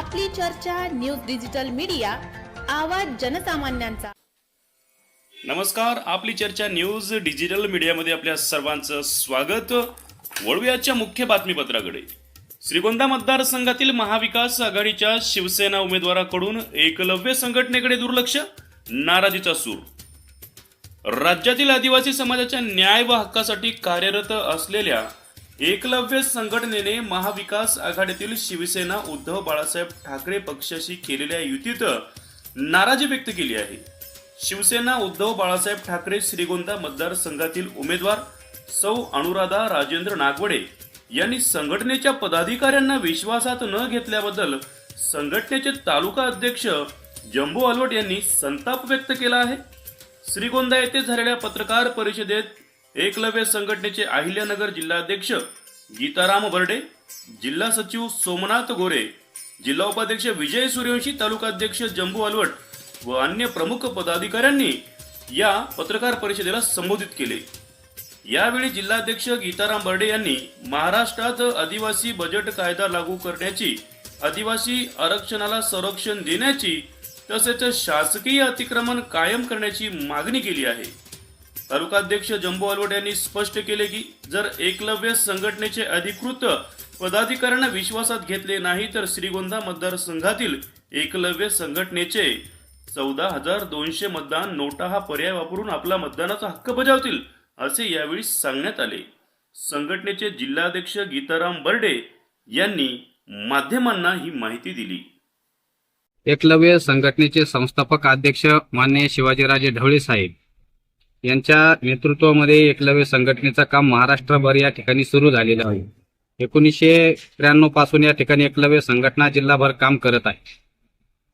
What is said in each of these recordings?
आपली चर्चा news digital media आवाज जनसामान्यांचा. नमस्कार आपली चर्चा न्यूज डिजिटल मीडियामध्ये आपल्या सर्वांचं स्वागत. वळूयाच्या मुख्य बातमीपत्राकडे. श्रीगोंदा मतदारसंघातील महाविकास आघाडीच्या शिवसेना उमेदवाराकडून एकलव्य संघटनेकडे दुर्लक्ष नाराजीचा सूर. राज्यातील आदिवासी समाजाच्या न्याय व हक्कासाठी कार्यरत असलेल्या एकलव्य संघटनेने महाविकास आघाडीतील शिवसेना उद्धव बाळासाहेब ठाकरे पक्षाशी केलेल्या युतीत नाराजी व्यक्त केली आहे. शिवसेना उद्धव बाळासाहेब ठाकरे श्रीगोंदा मतदारसंघातील उमेदवार सौ अनुराधा राजेंद्र नागवडे यांनी संघटनेच्या पदाधिकाऱ्यांना विश्वासात न घेतल्याबद्दल संघटनेचे तालुका अध्यक्ष जम्बू अलवट यांनी संताप व्यक्त केला आहे. श्रीगोंदा येथे झालेल्या पत्रकार परिषदेत एकलव्य संघटनेचे अहिल्यानगर जिल्हाध्यक्ष गीताराम बर्डे जिल्हा सचिव सोमनाथ गोरे जिल्हा उपाध्यक्ष विजय सूर्यवंशी तालुका अध्यक्ष अलवट व अन्य प्रमुख पदाधिकाऱ्यांनी या पत्रकार परिषदेला संबोधित केले. यावेळी जिल्हाध्यक्ष गीताराम बर्डे यांनी महाराष्ट्रात आदिवासी बजेट कायदा लागू करण्याची आदिवासी आरक्षणाला संरक्षण देण्याची तसेच शासकीय अतिक्रमण कायम करण्याची मागणी केली आहे. तालुकाध्यक्ष जम्बो अलवट यांनी स्पष्ट केले की जर एकलव्य संघटनेचे अधिकृत पदाधिकाऱ्यांना विश्वासात घेतले नाही तर श्रीगोंदा मतदारसंघातील एकलव्य संघटनेचे चौदा हजार दोनशे मतदान नोटा हा पर्याय वापरून आपला मतदानाचा हक्क बजावतील असे यावेळी सांगण्यात आले. संघटनेचे जिल्हाध्यक्ष गीताराम बर्डे यांनी माध्यमांना ही माहिती दिली. एकलव्य संघटनेचे संस्थापक अध्यक्ष मान्य शिवाजीराजे ढवळे साहेब यांच्या नेतृत्वामध्ये एकलव्य संघटनेचं काम महाराष्ट्रभर या ठिकाणी सुरू झालेलं आहे. एकोणीसशे त्र्याण्णवपासून या ठिकाणी एकलव्य संघटना जिल्हाभर काम करत आहे.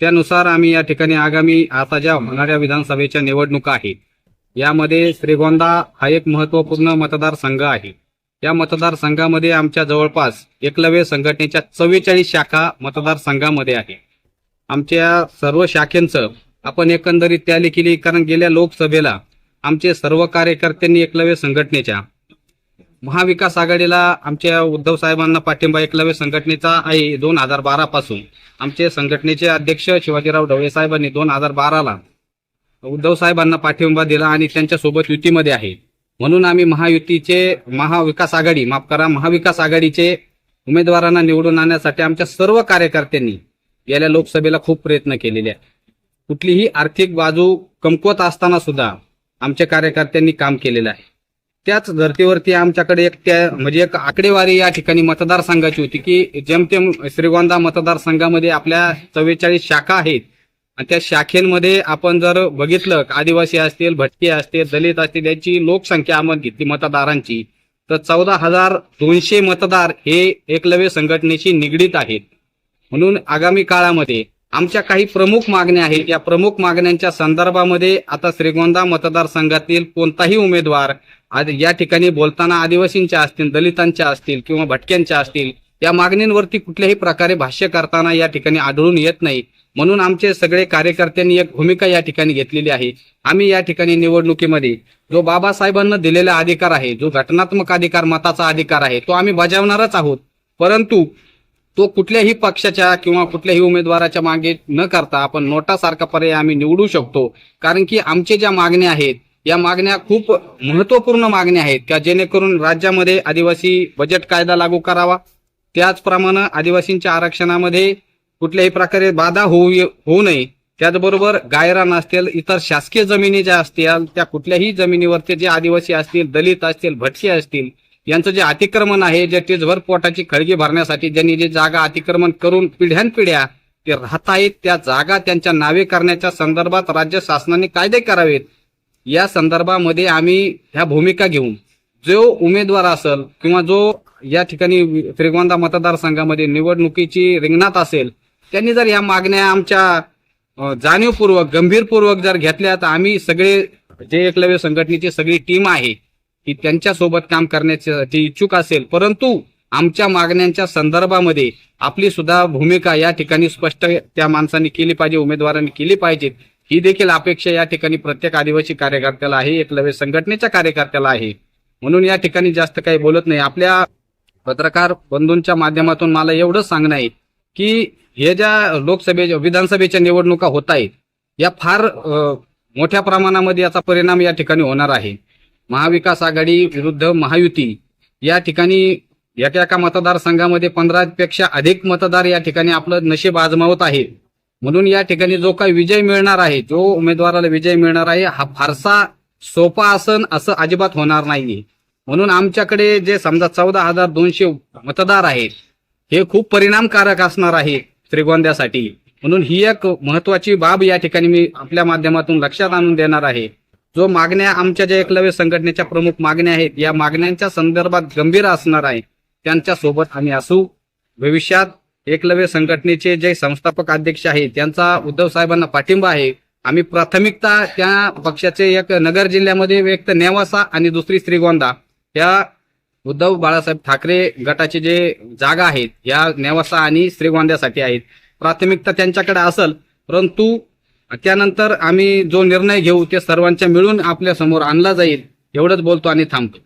त्यानुसार आम्ही या ठिकाणी आगामी आता ज्या होणाऱ्या विधानसभेच्या निवडणुका आहेत यामध्ये श्रीगोंदा हा एक महत्त्वपूर्ण मतदारसंघ आहे. या मतदारसंघामध्ये आमच्या जवळपास एकलव्य संघटनेच्या चव्वेचाळीस शाखा मतदारसंघामध्ये आहे. आमच्या सर्व शाखेंचं आपण एकंदरीत त्या केली कारण गेल्या लोकसभेला आमचे सर्व कार्यकर्त्यांनी एकलव्य संघटनेच्या महाविकास आघाडीला आमच्या उद्धव साहेबांना पाठिंबा एकलव्य संघटनेचा आहे दोन हजार बारा पासून. आमचे संघटनेचे अध्यक्ष शिवाजीराव ढवळे साहेबांनी दोन हजार बाराला उद्धव साहेबांना पाठिंबा दिला आणि त्यांच्यासोबत युतीमध्ये आहे. म्हणून आम्ही महायुतीचे महाविकास आघाडी माफ करा महाविकास आघाडीचे उमेदवारांना निवडून आणण्यासाठी आमच्या सर्व कार्यकर्त्यांनी गेल्या लोकसभेला खूप प्रयत्न केलेले आहेत. कुठलीही आर्थिक बाजू कमकुवत असताना सुद्धा आमच्या कार्यकर्त्यांनी काम केलेलं आहे. त्याच धर्तीवरती आमच्याकडे एक त्या म्हणजे एक आकडेवारी या ठिकाणी मतदारसंघाची होती की जेमतेम श्रीगोंदा मतदारसंघामध्ये आपल्या चव्वेचाळीस शाखा आहेत. आणि त्या शाखेमध्ये आपण जर बघितलं आदिवासी असतील भटके असतील दलित असतील याची लोकसंख्या आपण घेतली मतदारांची. तर चौदा हजार दोनशे मतदार हे एकलव्य संघटनेशी निगडीत आहेत. म्हणून आगामी काळामध्ये आमच्या काही प्रमुख मागण्या आहेत. या प्रमुख मागण्यांच्या संदर्भामध्ये आता श्रीगोंदा मतदारसंघातील कोणताही उमेदवार या ठिकाणी बोलताना आदिवासींच्या असतील दलितांच्या असतील किंवा भटक्यांच्या असतील या मागणींवरती कुठल्याही प्रकारे भाष्य करताना या ठिकाणी आढळून येत नाही. म्हणून आमचे सगळे कार्यकर्त्यांनी एक भूमिका या ठिकाणी घेतलेली आहे. आम्ही या ठिकाणी निवडणुकीमध्ये जो बाबासाहेबांना दिलेला अधिकार आहे जो घटनात्मक अधिकार मताचा अधिकार आहे तो आम्ही बजावणारच आहोत. परंतु तो कुठल्याही पक्षाच्या किंवा कुठल्याही उमेदवाराच्या मागे न करता आपण नोटासारखा पर्याय आम्ही निवडू शकतो. कारण की आमचे ज्या मागण्या आहेत या मागण्या खूप महत्त्वपूर्ण मागण्या आहेत का जेणेकरून राज्यामध्ये आदिवासी बजेट कायदा लागू करावा? त्याचप्रमाणे आदिवासींच्या आरक्षणामध्ये कुठल्याही प्रकारे बाधा होऊ होऊ नये. त्याचबरोबर गायरान असतील इतर शासकीय जमिनी ज्या असतील त्या कुठल्याही जमिनीवरचे जे आदिवासी असतील दलित असतील भटके असतील यांचं जे अतिक्रमण आहे जे टेजभर पोटाची खळगी भरण्यासाठी ज्यांनी जे जागा अतिक्रमण करून पिढ्यानपिढ्या ते राहत आहेत त्या जागा त्यांच्या नावे करण्याच्या संदर्भात राज्य शासनाने कायदे करावेत. या संदर्भामध्ये आम्ही ह्या भूमिका घेऊन जो उमेदवार असेल किंवा जो या ठिकाणी श्रीगोंदा मतदारसंघामध्ये निवडणुकीची रिंगणात असेल त्यांनी जर या मागण्या आमच्या जाणीवपूर्वक गंभीरपूर्वक जर घेतल्या तर आम्ही सगळे जे एकलव्य संघटनेची सगळी टीम आहे की त्यांच्यासोबत काम करण्याची इच्छुक असेल परंतु आमच्या मागण्यांच्या संदर्भामध्ये आपली सुद्धा भूमिका या ठिकाणी स्पष्ट त्या माणसांनी केली पाहिजे उमेदवारांनी केली पाहिजे. ही देखील अपेक्षा या ठिकाणी प्रत्येक आदिवासी कार्यकर्त्याला आहे एकलव्य संघटनेच्या कार्यकर्त्याला आहे. म्हणून या ठिकाणी जास्त काही बोलत नाही. आपल्या पत्रकार बंधूंच्या माध्यमातून मला एवढंच सांगणं आहे की हे ज्या लोकसभेच्या विधानसभेच्या निवडणुका होत आहेत या फार मोठ्या प्रमाणामध्ये याचा परिणाम या ठिकाणी होणार आहे. महाविकास आघाडी विरुद्ध महायुती. या ठिकाणी एका एका मतदारसंघामध्ये पंधरापेक्षा अधिक मतदार या ठिकाणी आपलं नशीब आजमावत आहे. म्हणून या ठिकाणी जो काही विजय मिळणार आहे जो उमेदवाराला विजय मिळणार आहे हा फारसा सोपा असन असं अजिबात होणार नाहीये. म्हणून आमच्याकडे जे समजा चौदा हजार दोनशे मतदार आहेत हे खूप परिणामकारक असणार आहे श्रीगोंद्यासाठी म्हणून ही एक महत्वाची बाब या ठिकाणी मी आपल्या माध्यमातून लक्षात आणून देणार आहे. जो मागण्या आमच्या ज्या एकलव्य संघटनेच्या प्रमुख मागण्या आहेत या मागण्यांच्या संदर्भात गंभीर असणार आहे त्यांच्यासोबत आम्ही असू. भविष्यात एकलव्य संघटनेचे जे संस्थापक अध्यक्ष आहेत त्यांचा उद्धव साहेबांना पाठिंबा आहे. आम्ही प्राथमिकता त्या पक्षाचे एक नगर जिल्ह्यामध्ये व्यक्त नेवासा आणि दुसरी श्रीगोंदा या उद्धव बाळासाहेब ठाकरे गटाचे जे जागा आहेत या नेवासा आणि श्रीगोंद्यासाठी आहेत. प्राथमिकता त्यांच्याकडे असेल परंतु त्यानंतर आम्ही जो निर्णय घेऊ ते सर्वांच्या मिळून आपल्यासमोर आणला जाईल एवढंच बोलतो आणि थांबतो.